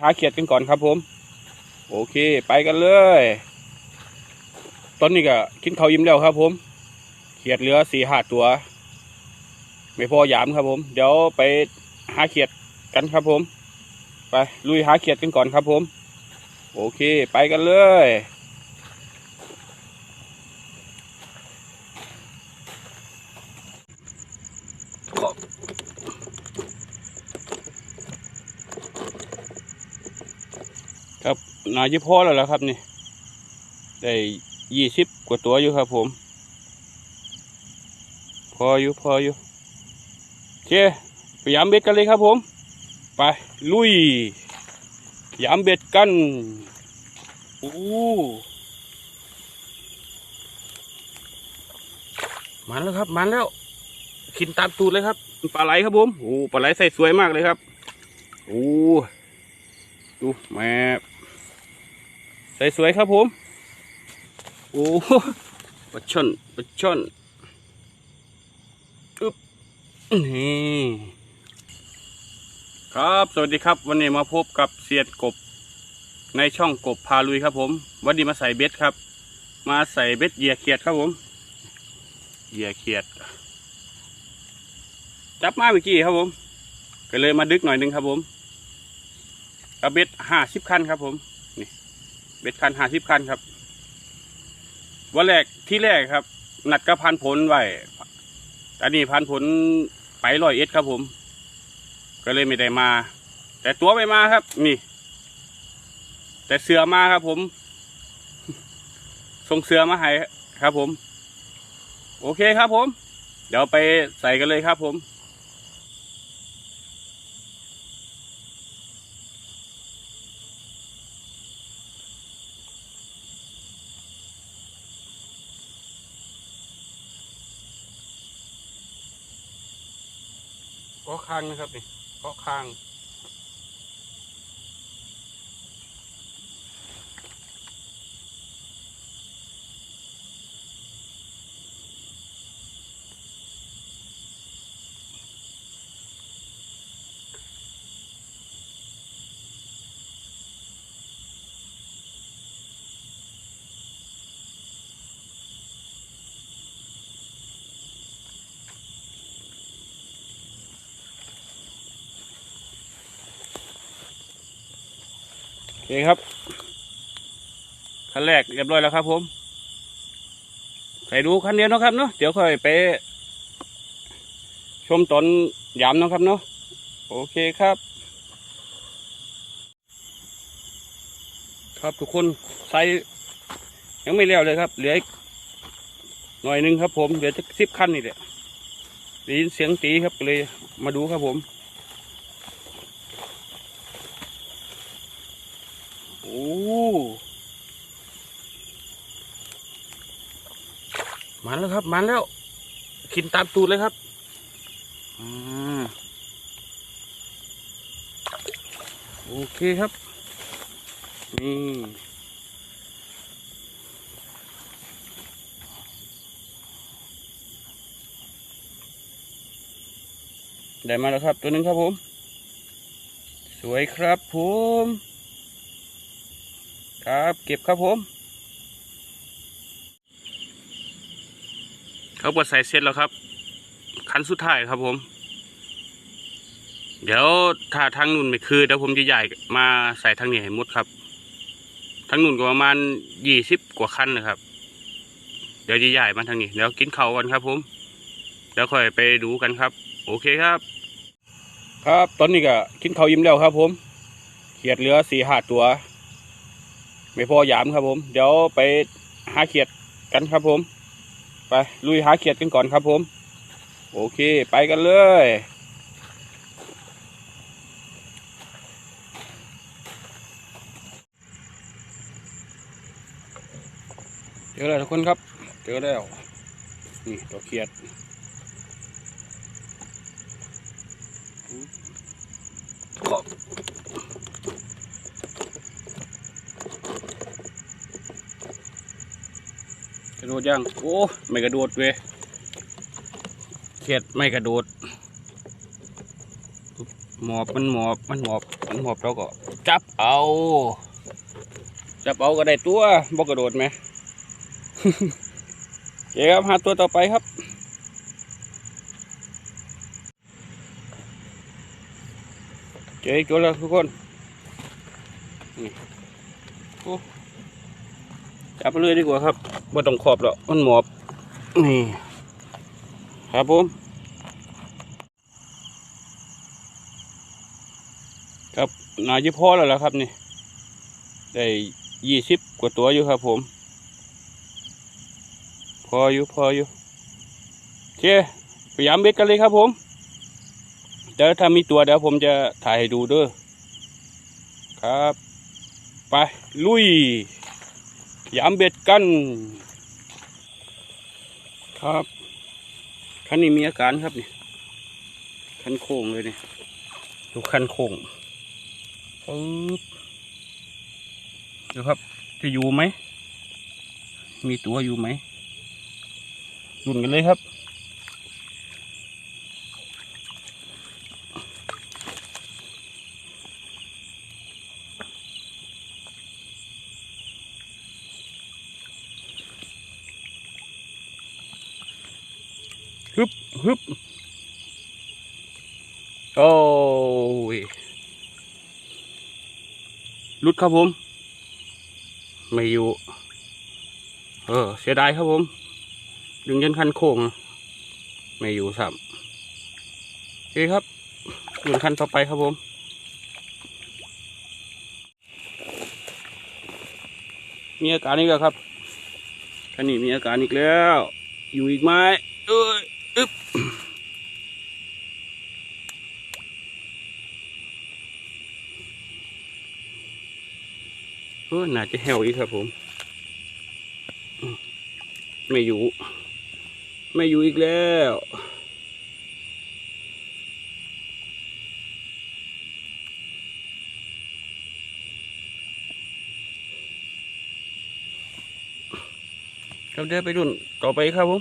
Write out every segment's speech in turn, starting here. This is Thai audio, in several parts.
หาเขียดกันก่อนครับผม โอเค ไปกันเลย ตอนนี้ก็กินข้ายิ้มแล้วครับ ผม เขียดเหลือสี่ห้าตัว ไม่พอหยามครับผม เดี๋ยวไปหาเขียดกันครับผม ไปลุยหาเขียดกันก่อนครับผม โอเค ไปกันเลย ครับ นาจะพอแล้วล่ะครับนี่ ได้ยี่สิบกว่าตัวอยู่ครับผม พออยู่พออยู่โอเคพยายามเบ็ดกันเลยครับผม ไปลุยพยายามเบ็ดกันโอ้มันแล้วครับมันแล้วกินตามตูดเลยครับปลาไหลครับผมโอ้ปลาไหลใส่สวยมากเลยครับโอ้ดูแม่ สวยๆครับผม โอ้ปลาช่อนปลาช่อนอึ๊บนี่ครับ สวัสดีครับ วันนี้มาพบกับเสียดกบ ในช่องกบพาลุยครับผม วันนี้มาใส่เบ็ดครับ มาใส่เบ็ดเหยื่อเขียดครับผมเหยื่อเขียด จับมาเมื่อกี้ครับผม ก็เลยมาดึกหน่อยหนึงครับผมกับเบ็ดห้าสิบคันครับผม เบ็ดคันห้าสิบคันครับ วันแรกที่แรกครับ นัดกับพันผลไว้อันนี้พันผลไปร้อยเอ็ดครับผม ก็เลยไม่ได้มา แต่ตัวไม่มาครับ นี่ แต่เสือมาครับผมส่งเสือมาให้ครับผม โอเคครับผม เดี๋ยวไปใส่กันเลยครับผมาะคางนะครับนี่เกาะคาง โอเคครับขั้นแรกเรียบร้อยแล้วครับ ผมใส่ดูขั้นเดียวนะครับเนาะเดี๋ยวค่อยไป ชมตอนยามนะครับเนาะโอเคครับ ครับทุกคนใส่ยังไม่แล้วเลยครับ เหลืออีกหน่อยนึงครับ ผมเหลือจะสิบขั้นนี่แหละได้ยินเสียงตีครับเลยมาดูครับผม โอ้ มันแล้วครับ มันแล้ว กินตามตูดเลยครับอโอเคครับ นี่ ได้มาแล้วครับ ตัวหนึ่งครับผม สวยครับผม ครับเก็บครับผม เขาเปิดใส่เสร็จแล้วครับ คันสุดท้ายครับผม เดี๋ยวถ้าทางนุ่นไม่คือเดี๋ยวผมจะใหญ่มาใส่ทางนี้ให้หมดครับทางนุ่นก็ประมาณยี่สิบกว่าคันนะครับ เดี๋ยวจะใหญ่มาทางนี้ เดี๋ยวกินเข้ากันครับผมเดี๋ยวค่อยไปดูกันครับ โอเคครับ ครับตอนนี้ก็กินเข้ายิ้มแล้วครับ ผมเขียดเหลือสี่ห้าตัว ไม่พอหยามครับผม เดี๋ยวไปหาเขียดกันครับผม ไปลุยหาเขียดกันก่อนครับผม โอเคไปกันเลยเจอแล้วทุกคนครับ เจอแล้ว นี่ตัวเขียด กระโดดยัง โอ้ ไม่กระโดดเว้ยเขียดไม่กระโดด หมอบมันหมอบมันหมอบมันหมอบแล้วก็ จับเอา จับเอาก็ได้ตัวบกกระโดดไหมโอเคครับหาตัวต่อไปครับเจออีกตัวแล้วทุกคน นี่โอ้ จับไปเลยดีกว่าครับไม่ต้องขอบหรอกมันหมอบ นี่ ครับผม ครับนาจิพอแล้วล่ะครับนี่ ได้ยี่สิบกว่าตัวอยู่ครับผม พออยู่พออยู่เคพยายามเบ็ดกันเลยครับผมเดี๋ยวถ้ามีตัวเดี๋ยวผมจะถ่ายให้ดูเด้วยครับ ไป ลุย ยามเบ็ดกัน ครับคันนี้มีอาการครับนี่คันโค้งเลยนี่ดูคันโค้งปึ๊บดูครับ จะอยู่ไหม มีตัวอยู่ไหมดุนกันเลยครับ ฮึบฮึบโอ้ยลุดครับผม ไม่อยู่ เออ เสียดายครับผม ดึงยันคันโค้ง ไม่อยู่สับโอเคครับดึงคันต่อไปครับผมมีอาการอีกแล้วครับคันนี้มีอาการอีกแล้ว อยู่อีกไหมเอ้ยอึ๊บเออ น่าจะแหวอีกครับผมอืมไม่อยู่ ไม่อยู่อีกแล้วครับเดี๋ยวไปรุ่นต่อไปครับผม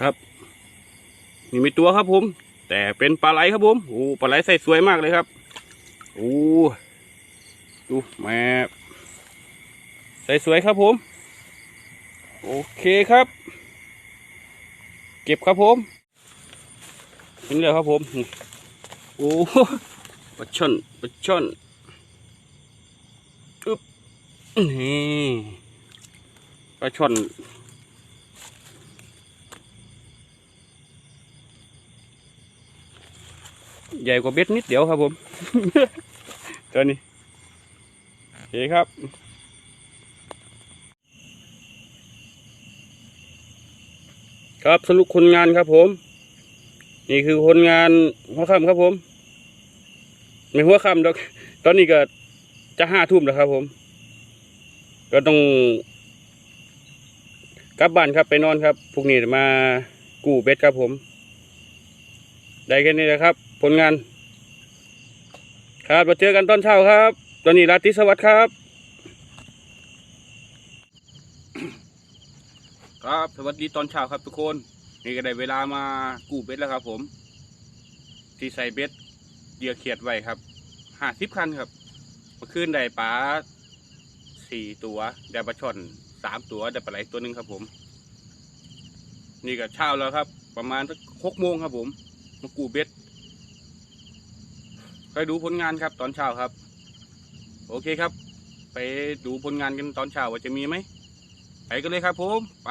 ครับ นี่มีตัวครับผม แต่เป็นปลาไหลครับผมโอ้ปลาไหลใส่สวยมากเลยครับ โอ้ดูแม่ใส่สวยครับผม โอเคครับ เก็บครับผมเห็นเลยครับผม โอ้ปลาช่อนปลาช่อนอึ๊บนี่ปลาช่อน ใหญ่กว่าเบ็ดนิดเดียวครับผมตัวนี้โอเคครับครับสรุปคนงานครับผม นี่คือคนงานหัวค่ำครับผมไม่หัวค่ำดอกตอนนี้ก็จะห้าทุ่มแล้วครับผม ก็ต้องกลับบ้านครับไปนอนครับพรุ่งนี้มากู้เบ็ดครับผม ได้แค่นี้นะครับ ผลงาน ครับมาเจอกันตอนเช้าครับ ตอนนี้ราตรีสวัสดิ์ครับ ครับสวัสดีตอนเช้าครับทุกคน นี่ก็ได้เวลามากู้เบ็ดแล้วครับผม ที่ใส่เบ็ดเหยื่อเขียดไว้ครับห้าสิบคันครับมื่อคืนได้ปลาสี่ตัวได้ปลาช่อนสามตัวได้ปลาไหลตัวหนึ่งครับผม นี่ก็เช้าแล้วครับ ประมาณสักหกโมงครับผม มากูเบ็ด ไปดูผลงานครับตอนเช้าครับ โอเคครับ ไปดูผลงานกันตอนเช้าว่าจะมีไหมไปกันเลยครับผมไป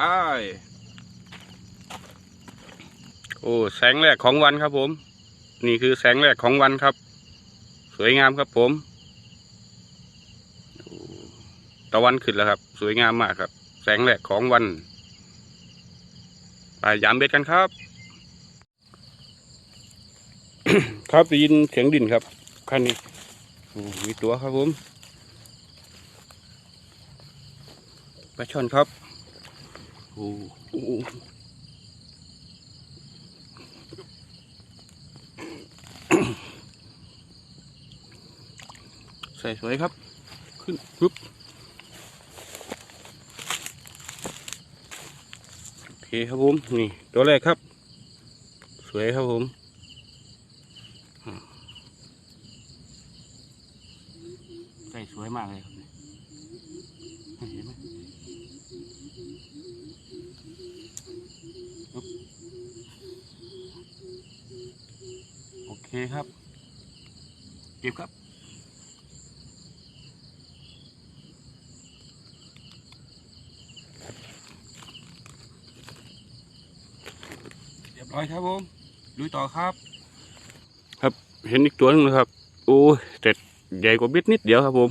โอ้แสงแรกของวันครับผม นี่คือแสงแรกของวันครับ สวยงามครับผมตะวันขึ้นแล้วครับ สวยงามมากครับ แสงแรกของวันไปยามเบ็ดกันครับ ครับได้ยินเสียงดินครับคันนี้มีตัวครับผมปลาช่อนครับโอ้โอ้ใส่สวยครับ ขึ้นปึ๊บโอเคครับผม นี่ ตัวแรกครับ สวยครับผม ใก่สวยมากเลยครับเห็นไหมโอเคครับ เก็บครับเรียบร้อยครับผมลุยต่อครับ เห็นอีกตัวหนึงนะครับ โอ้แต่ใหญ่กว่าเบ็ดนิดเดียวครับผม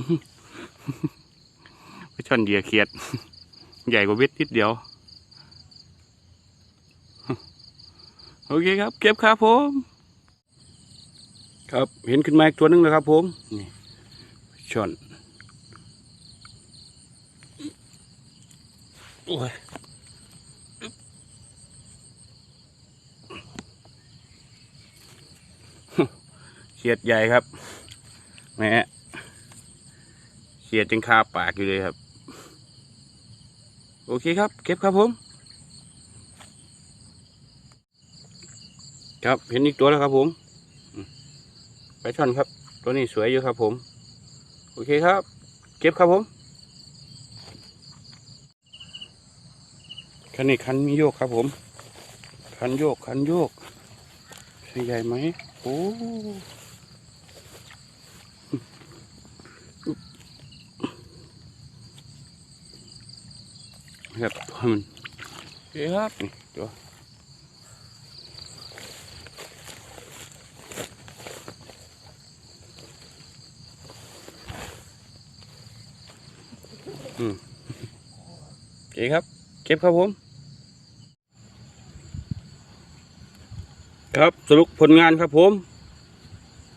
ไม่ช่อนเหยียเขียด ใหญ่กว่าเบ็ดนิดเดียว โอเคครับ เก็บครับผม ครับเห็นขึ้นมาอีกตัวหนึงแล้วครับ ผมนี่ช่อนโอ้ย เขียดใหญ่ครับแม่เขียดจังคาปากอยู่เลยครับ โอเคครับ เก็บครับผม ครับเห็นอีกตัวแล้วครับผมไปช่อนครับ ตัวนี้สวยอยู่ครับผม โอเคครับ เก็บครับผมคันนี้คันมีโยกครับผม คันโยกคันโยกใหญ่ไหมโอ้ ครับมันเฮ้ยครับนี่ตัวอืมโอเคครับ เก็บครับผม ครับสรุปผลงานครับผม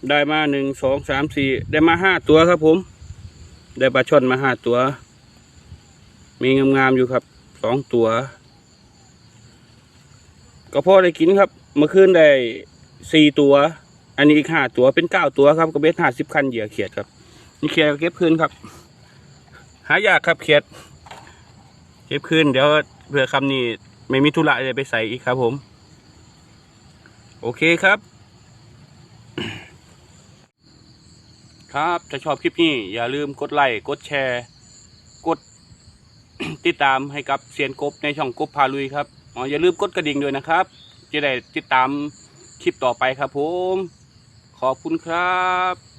ได้มาหนึ่งสองสามสี่ได้มาห้าตัวครับผม ได้ปลาช่อนมาห้าตัว มีงามๆอยู่ครับสองตัว ก็พอได้กินครับ เมื่อคืนได้สี่ตัว อันนี้อีกห้าตัวเป็นเก้าตัวครับก็เบ็ดห้าสิบคันเหยื่อเขียดครับนี่เขียดเก็บคืนครับ หายากครับเขียด เก็บคืนเดี๋ยวเผื่อคำนี้ไม่มีธุระจะไปใส่อีกครับผม โอเคครับ ครับถ้าชอบคลิปนี้ อย่าลืมกดไลค์กดแชร์ กด ติดตามให้กับเซียนกบในช่องกบพาลุยครับอ๋ออย่าลืมกดกระดิ่งด้วยนะครับ จะได้ติดตามคลิปต่อไปครับผม ขอบคุณครับ